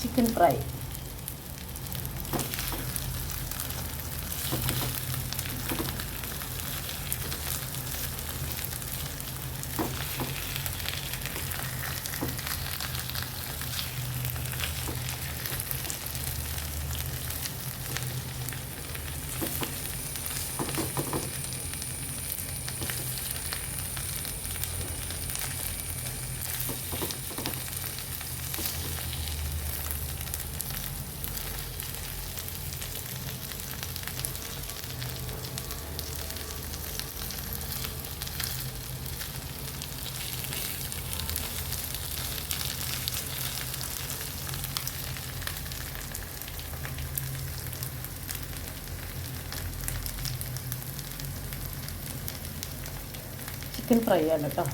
Chicken fry chicken fry ആണ് കേട്ടോ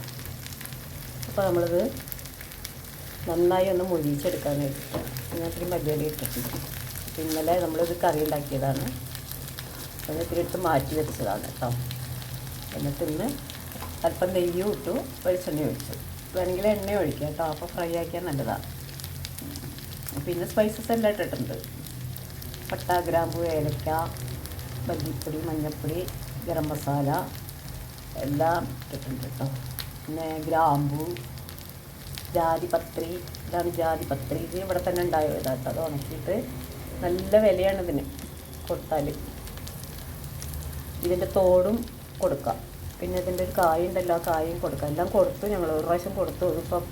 അപ്പോൾ നമ്മളിത് നന്നായി ഒന്ന് മൊഴിച്ചെടുക്കാൻ വേണ്ടിയിട്ടാണ് ഞാൻ ഇത്തിരി മല്ലിയില ഇട്ടിട്ടുണ്ട് ഇന്നലെ നമ്മളിത് കറി ഉണ്ടാക്കിയതാണ്. അതിന് ഇത്തിരി എടുത്ത് മാറ്റി വെച്ചതാണ് കേട്ടോ എന്നിട്ട് ഇന്ന് അല്പം നെയ്യും ഇട്ടു വെളിച്ചെണ്ണ ഒഴിച്ചു. വേണമെങ്കിൽ എണ്ണ ഒഴിക്കാം കേട്ടോ അപ്പോൾ ഫ്രൈ ആക്കിയാൽ നല്ലതാണ് പിന്നെ സ്പൈസസ് എല്ലാം ഇട്ടിട്ടുണ്ട്. പട്ട ഗ്രാമ്പു ഏലക്ക മല്ലിപ്പൊടി മഞ്ഞൾപ്പൊടി ഗരം മസാല എല്ലാം കിട്ടുന്നുണ്ട് കേട്ടോ. പിന്നെ ഗ്രാമ്പു ജാതിപത്രി ഇതാണ് ജാതിപത്രി. ഇത് ഇവിടെ തന്നെ ഉണ്ടായതാണ് കേട്ടോ. അത് ഉണക്കിയിട്ട് നല്ല വിലയാണ് ഇതിന് കൊടുത്താൽ ഇതിന്റെ തോടും കൊടുക്കാം. പിന്നെ ഇതിന്റെ ഒരു കായ ഉണ്ടല്ലോ ആ കായും കൊടുക്കാം. എല്ലാം കൊടുത്തു ഞങ്ങൾ ഒരു പ്രാവശ്യം കൊടുത്തു. ഇപ്പം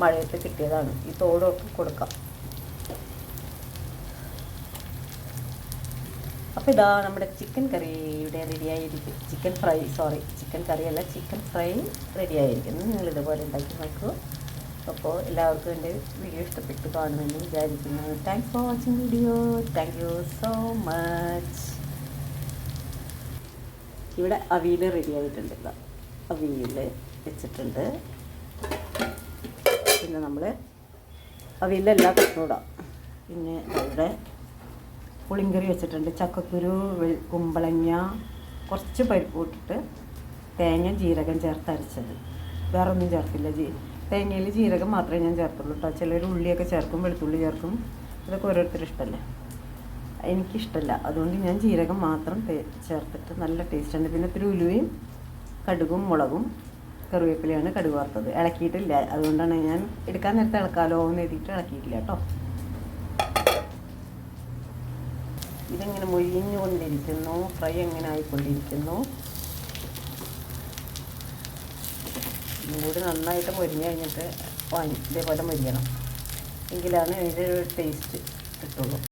മഴയത്ത് കിട്ടിയതാണ്. ഈ തോടൊക്കെ കൊടുക്കാം. അപ്പോൾ ഇതാ നമ്മുടെ ചിക്കൻ കറി ഇവിടെ റെഡി ആയിരിക്കും. ചിക്കൻ ഫ്രൈ സോറി ചിക്കൻ കറിയല്ല ചിക്കൻ ഫ്രൈ റെഡി ആയിരിക്കുന്നു. നിങ്ങൾ ഇതുപോലെ ഉണ്ടാക്കി നോക്കൂ. അപ്പോൾ എല്ലാവർക്കും എന്റെ വീഡിയോ ഇഷ്ടപ്പെട്ടു കാണുമെന്ന് വിചാരിക്കുന്നു. Thanks for watching video thank you so much ഇവിടെ അവിയൽ റെഡി ആയിട്ടുണ്ട്. വെച്ചിട്ടുണ്ട്. പിന്നെ നമ്മൾ അവിയലെല്ലാം കൂടാം പിന്നെ ഇവിടെ പുളിങ്കറി വെച്ചിട്ടുണ്ട്. ചക്കക്കുരു കുമ്പളങ്ങ കുറച്ച് പരിപ്പ് ഇട്ടിട്ട് തേങ്ങ ജീരകം ചേർത്ത് അരച്ചത്. വേറെ ഒന്നും ചേർത്തില്ല. ജീ തേങ്ങയിൽ ജീരകം മാത്രമേ ഞാൻ ചേർത്തുള്ളൂ കേട്ടോ ചിലർ ഉള്ളിയൊക്കെ ചേർക്കും വെളുത്തുള്ളി ചേർക്കും. ഇതൊക്കെ ഓരോരുത്തരും ഇഷ്ടമല്ലേ എനിക്കിഷ്ടമല്ല അതുകൊണ്ട് ഞാൻ ജീരകം മാത്രം ചേർത്തിട്ട് നല്ല ടേസ്റ്റാണ്. പിന്നെ ഇത്തിരി ഉലുവയും കടുകും മുളകും കറിവേപ്പിലയാണ് കടുക് വറുത്തത്. ഇളക്കിയിട്ടില്ല. അതുകൊണ്ടാണ് ഞാൻ എടുക്കാൻ നേരത്തെ ഇളക്കാലോ എന്ന് എഴുതിയിട്ട് ഇളക്കിയിട്ടില്ല കേട്ടോ ഇതിങ്ങനെ മൊഴിഞ്ഞുകൊണ്ടിരിക്കുന്നു ഫ്രൈ എങ്ങനെ ആയിക്കൊണ്ടിരിക്കുന്നു. ഇതും കൂടി നന്നായിട്ട് മൊരിഞ്ഞ് കഴിഞ്ഞിട്ട് വാങ്ങി ഇതേപോലെ മൊരിയണം. എങ്കിലാണ് ഇതിന്റെ ഒരു ടേസ്റ്റ് കിട്ടുള്ളൂ.